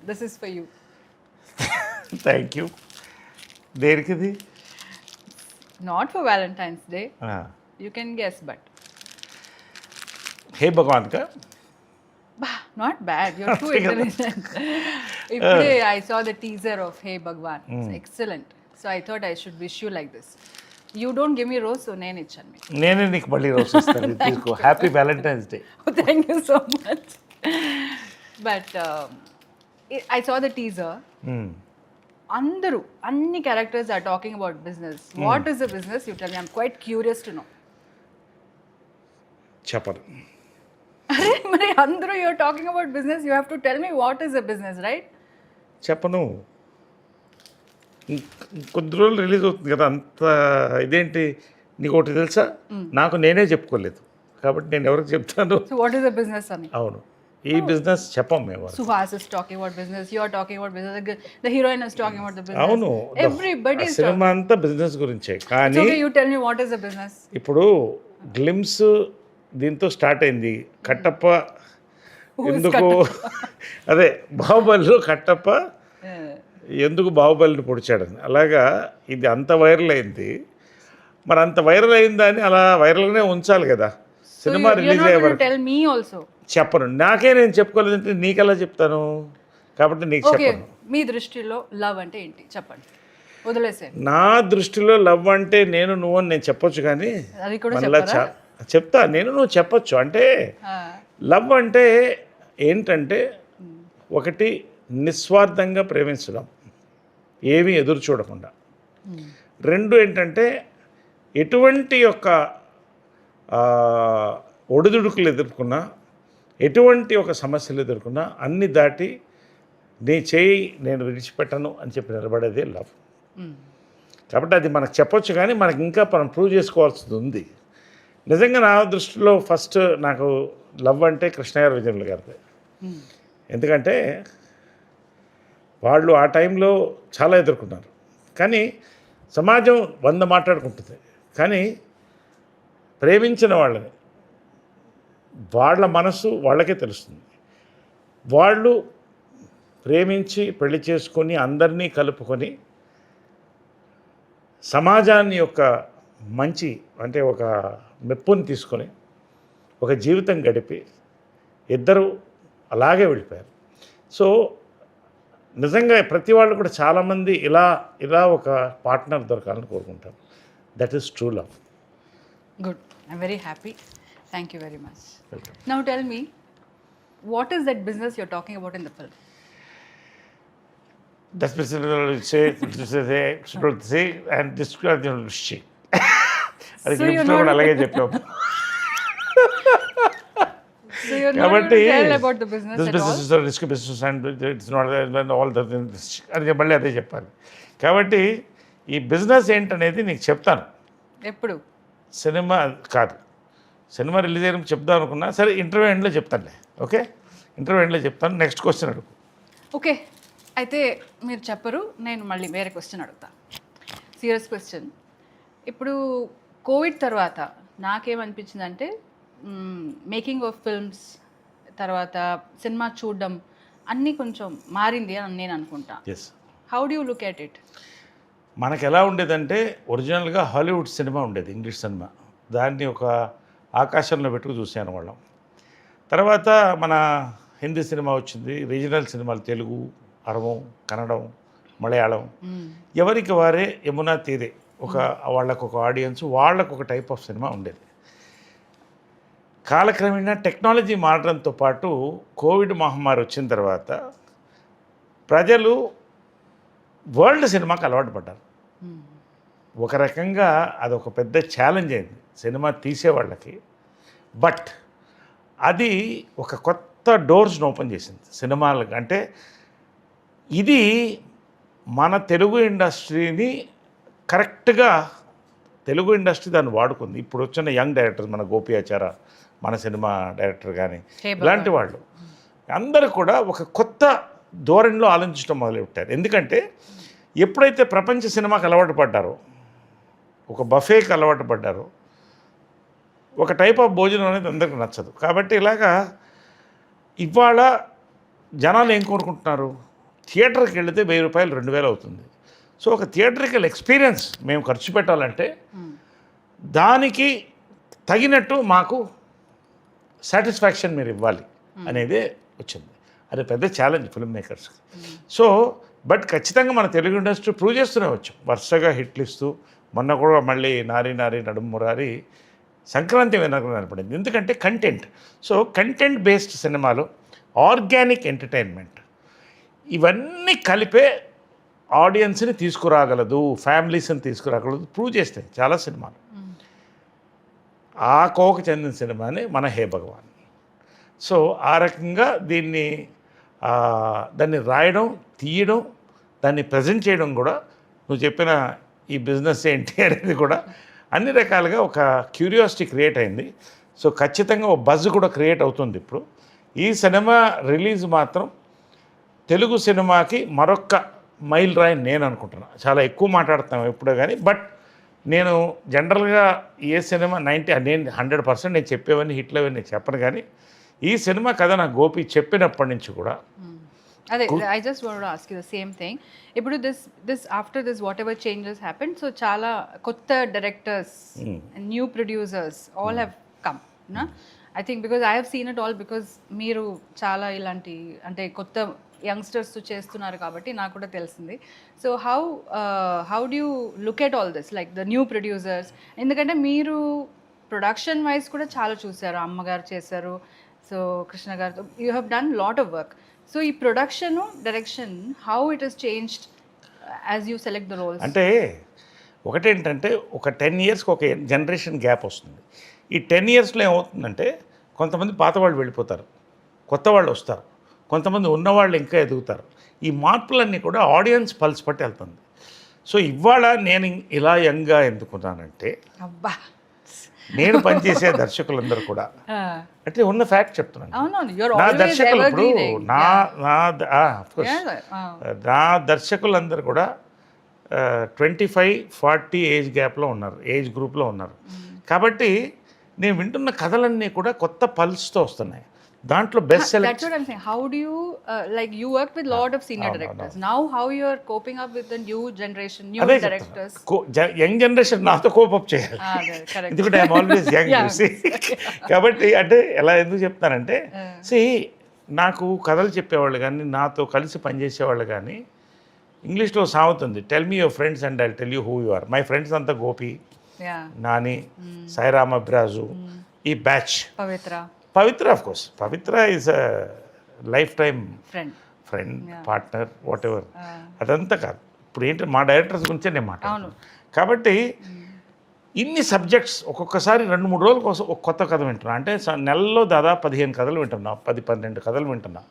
this is for you thank you దేనికిది not for Valentine's Day you can guess but Hey Bhagavan కా not bad you're too intelligent ఇప్పుడే I saw the teaser of Hey Bhagavan excellent so I thought I should wish you like this you don't give me rose so నేను ఇచ్చాను మీకు నేనే నీకు మళ్ళీ రోజు ఇస్తాను ఇది తీసుకో happy Valentine's Day thank you so much but I saw the teaser అందరూ అన్ని characters are talking about business what is the business you tell I'm quite curious to know చెప్పను అరే మరి అందరూ you are talking about business you have to tell me what is the business right చెప్పను. కొద్ది రోజులు release అవుతుంది కదా అంత ఇదేంటి? నీకు ఒకటి తెలుసా? నాకు నేనే చెప్పుకోలేదు. కాబట్టి నేను ఎవరికి చెప్తాను? వాట్ ఈస్ ద బిజినెస్ అని? అవును. ఈ బిజినెస్ చెప్పం మేము Suhas is talking about business you are talking about business the heroine is talking about the business అవును ఎవరీబడీ ఇస్ సినిమా అంతా బిజినెస్ గురించే కానీ so you tell me what is the business ఇప్పుడు గ్లిమ్స్ దీంతో start అయింది. కట్టప్ప ఎందుకు అదే బాహుబలి కట్టప్ప ఎందుకు బాహుబలిని పొడిచాడని. అలాగా ఇది అంత వైరల్ అయింది. మరి అంత వైరల్ అయిందని అలా వైరల్గానే ఉంచాలి కదా. సినిమా రిలీజ్ అయ్యే వరకు. చెప్పను. నాకే నేను చెప్పుకోలేదంటే నీకెలా చెప్తాను? కాబట్టి నీకు చెప్పను. మీ దృష్టిలో లవ్ అంటే ఏంటి? చెప్పండి. వదిలేసేయండి. నా దృష్టిలో లవ్ అంటే నేను నువ్వు అని నేను చెప్పొచ్చు కానీ మళ్ళా చెప్తా. నేను నువ్వు చెప్పొచ్చు. అంటే లవ్ అంటే ఏంటంటే ఒకటి నిస్వార్థంగా ప్రేమించడం. ఏమీ ఎదురు చూడకుండా. రెండు ఏంటంటే ఎటువంటి యొక్క ఒడిదుడుకులు ఎదుర్కొన్నా ఎటువంటి ఒక సమస్యలు ఎదుర్కొన్నా అన్ని దాటి నీ చేయి నేను విడిచిపెట్టను అని చెప్పి నిలబడేదే లవ్. కాబట్టి అది మనకు చెప్పొచ్చు కానీ మనకి ఇంకా మనం ప్రూవ్ చేసుకోవాల్సింది ఉంది. నిజంగా నా దృష్టిలో ఫస్ట్ నాకు లవ్ అంటే కృష్ణయ్య విజయములు గారిది. ఎందుకంటే వాళ్ళు ఆ టైంలో చాలా ఎదుర్కొన్నారు. కానీ సమాజం వంద మాట్లాడుకుంటుంది. కానీ ప్రేమించిన వాళ్ళని వాళ్ళ మనసు వాళ్ళకే తెలుస్తుంది. వాళ్ళు ప్రేమించి పెళ్ళి చేసుకొని అందరినీ కలుపుకొని సమాజాన్ని యొక్క మంచి అంటే ఒక మెప్పుని తీసుకొని ఒక జీవితం గడిపి ఇద్దరు అలాగే వెళ్ళిపోయారు. సో నిజంగా ప్రతి వాళ్ళు కూడా చాలామంది ఇలా ఇలా ఒక పార్ట్నర్ దొరకాలని కోరుకుంటారు. That is true love good I'm very happy Thank you very much. Now tell me, what is that business you're talking about in the film? That say and describe అది గ్లిప్స్లో కూడా అలాగే చెప్పాము So you're not going కాబట్టి to tell about the business this at all? Business risk business and it's not all the అది మళ్ళీ అదే చెప్పాలి కాబట్టి ఈ బిజినెస్ ఏంటనేది నీకు చెప్తాను ఎప్పుడు సినిమా కాదు సినిమా రిలీజ్ అయిన చెప్దాం అనుకున్నా సరే ఇంటర్వ్యూ ఎండ్లో చెప్తానులే ఓకే? ఇంటర్వ్యూ ఎండ్లో చెప్తాను నెక్స్ట్ క్వశ్చన్ అడుగు. ఓకే అయితే మీరు చెప్పరు నేను మళ్ళీ వేరే క్వశ్చన్ అడుగుతా. సీరియస్ క్వశ్చన్ ఇప్పుడు కోవిడ్ తర్వాత నాకేమనిపించిందంటే మేకింగ్ ఆఫ్ ఫిల్మ్స్ తర్వాత సినిమా చూడడం అన్నీ కొంచెం మారింది అని నేను అనుకుంటా. Yes how do look at it మనకు ఎలా ఉండేదంటే ఒరిజినల్గా హాలీవుడ్ సినిమా ఉండేది ఇంగ్లీష్ సినిమా దాన్ని ఒక ఆకాశంలో పెట్టుకు చూసాను వాళ్ళం. తర్వాత మన హిందీ సినిమా వచ్చింది రీజనల్ సినిమాలు తెలుగు అరవం కన్నడం మలయాళం. ఎవరికి వారే యమునా తీరే. ఒక వాళ్ళకు ఒక ఆడియన్స్ వాళ్ళకు ఒక టైప్ ఆఫ్ సినిమా ఉండేది. కాలక్రమేణా టెక్నాలజీ మారడంతో పాటు కోవిడ్ మహమ్మారి వచ్చిన తర్వాత ప్రజలు వరల్డ్ సినిమాకి అలవాటు పడ్డారు. ఒక రకంగా అదొక పెద్ద ఛాలెంజ్ అయింది. సినిమా తీసేవాళ్ళకి. బట్ అది ఒక కొత్త డోర్స్ని ఓపెన్ చేసింది సినిమాలకు అంటే ఇది మన తెలుగు ఇండస్ట్రీని కరెక్ట్గా తెలుగు ఇండస్ట్రీ దాన్ని వాడుకుంది. ఇప్పుడు వచ్చిన యంగ్ డైరెక్టర్స్ మన గోపి ఆచార మన సినిమా డైరెక్టర్ కానీ ఇలాంటి వాళ్ళు. అందరూ కూడా ఒక కొత్త ధోరణిలో ఆలోచించడం మొదలుపెట్టారు. ఎందుకంటే ఎప్పుడైతే ప్రపంచ సినిమాకి అలవాటు పడ్డారో ఒక బఫేకి అలవాటు పడ్డారో ఒక టైప్ ఆఫ్ భోజనం అనేది అందరికి నచ్చదు. కాబట్టి ఇలాగా ఇవాళ జనాలు ఏం కోరుకుంటున్నారు? థియేటర్కి వెళితే వెయ్యి రూపాయలు రెండు వేలు అవుతుంది. సో ఒక థియేటర్కల్ ఎక్స్పీరియన్స్ మేము ఖర్చు పెట్టాలంటే దానికి తగినట్టు మాకు సాటిస్ఫాక్షన్ మీరు ఇవ్వాలి అనేదే వచ్చింది. అది పెద్ద ఛాలెంజ్ ఫిల్మ్ మేకర్స్కి సో బట్ ఖచ్చితంగా మన తెలుగు ఇండస్ట్రీ ప్రూవ్ చేస్తూనే వచ్చాం. వరుసగా హిట్లు ఇస్తూ మొన్న కూడా మళ్ళీ నారి నారి నడుము మురారి సంక్రాంతి వెనక కనపడింది ఎందుకంటే కంటెంట్ సో కంటెంట్ బేస్డ్ సినిమాలు ఆర్గానిక్ ఎంటర్టైన్మెంట్ ఇవన్నీ కలిపే ఆడియన్స్ని తీసుకురాగలదు ఫ్యామిలీస్ని తీసుకురాగలదు ప్రూవ్ చేస్తాయి చాలా సినిమాలు. ఆ కోవకు చెందిన సినిమాని మన హే భగవాన్. సో ఆ రకంగా దీన్ని దాన్ని రాయడం తీయడం దాన్ని ప్రజెంట్ చేయడం కూడా నువ్వు చెప్పిన ఈ బిజినెస్ ఏంటి అనేది కూడా అన్ని రకాలుగా ఒక క్యూరియాసిటీ క్రియేట్ అయింది. సో ఖచ్చితంగా ఒక బజ్ కూడా క్రియేట్ అవుతుంది ఇప్పుడు. ఈ సినిమా రిలీజ్ మాత్రం తెలుగు సినిమాకి మరొక్క మైల్ రాయి నేను అనుకుంటున్నాను చాలా ఎక్కువ మాట్లాడుతున్నాం ఎప్పుడో కానీ బట్ నేను జనరల్గా ఏ సినిమా నైంటీ నేను హండ్రెడ్ పర్సెంట్ నేను చెప్పేవన్నీ హిట్లు అవన్నీ నేను చెప్పను కానీ ఈ సినిమా కథ నాకు గోపి చెప్పినప్పటి నుంచి కూడా అదే I just want ask you the same thing ఇప్పుడు this this after this whatever changes happen so చాలా కొత్త directors new producers all have come నా I think because I have seen it all because మీరు చాలా ఇలాంటి అంటే కొత్త youngsters చేస్తున్నారు కాబట్టి నాకు కూడా తెలిసింది. So how how do look at all this like the new producers ఎందుకంటే మీరు ప్రొడక్షన్ వైజ్ కూడా చాలా చూశారు అమ్మగారు చేశారు. సో కృష్ణ గారితో you have done lot of work so ఈ production direction how it is changed as you select the roles అంటే ఒకటేంటంటే ఒక టెన్ ఇయర్స్కి ఒక జనరేషన్ గ్యాప్ వస్తుంది. ఈ టెన్ ఇయర్స్లో ఏమవుతుందంటే కొంతమంది పాత వాళ్ళు వెళ్ళిపోతారు. కొత్త వాళ్ళు వస్తారు. కొంతమంది ఉన్నవాళ్ళు ఇంకా ఎదుగుతారు. ఈ మార్పులన్నీ కూడా ఆడియన్స్ పల్స్ పట్టి వెళ్తుంది. సో ఇవాళ నేను ఇలా యంగ్గా ఎందుకున్నానంటే అబ్బా! నేను పనిచేసే దర్శకులందరూ కూడా. అంటే ఉన్న ఫ్యాక్ట్ చెప్తున్నాను. నా దర్శకులు ఇప్పుడు నా నా. నా దర్శకులందరూ కూడా ట్వంటీ ఫైవ్ ఫార్టీ ఏజ్ గ్యాప్లో ఉన్నారు ఏజ్ గ్రూప్లో ఉన్నారు. కాబట్టి నేను వింటున్న కథలన్నీ కూడా కొత్త పల్స్తో వస్తున్నాయి. దాంట్లో best select that's what I how do you like you work with lot of senior directors now how you are coping up with the new generation new directors young generation నాతో కోప్ అప్ చేయాలి. ఎందుకంటే I am always young కాబట్టి అంటే ఎలా ఎందుకు చెప్తానంటే C నాకు కథలు చెప్పేవాళ్ళు కానీ నాతో కలిసి పనిచేసేవాళ్ళు కానీ ఇంగ్లీష్లో సామెత ఉంది tell me your friends and I tell you who are my friends అంతా గోపి నాని సాయిరామ్ అభిరాజు ఈ batch. Pavitra. Pavitra of course Pavitra is a life time. Friend partner whatever. అదంతా కాదు. ఇప్పుడు ఏంటి మా డైరెక్టర్స్ గురించే నేను అవును. కాబట్టి ఇన్ని సబ్జెక్ట్స్ ఒక్కొక్కసారి రెండు మూడు రోజుల కోసం ఒక కొత్త కథ వింటున్నా. అంటే నెలలో దాదాపు పదిహేను కథలు వింటున్నా పది పన్నెండు కథలు వింటున్నా.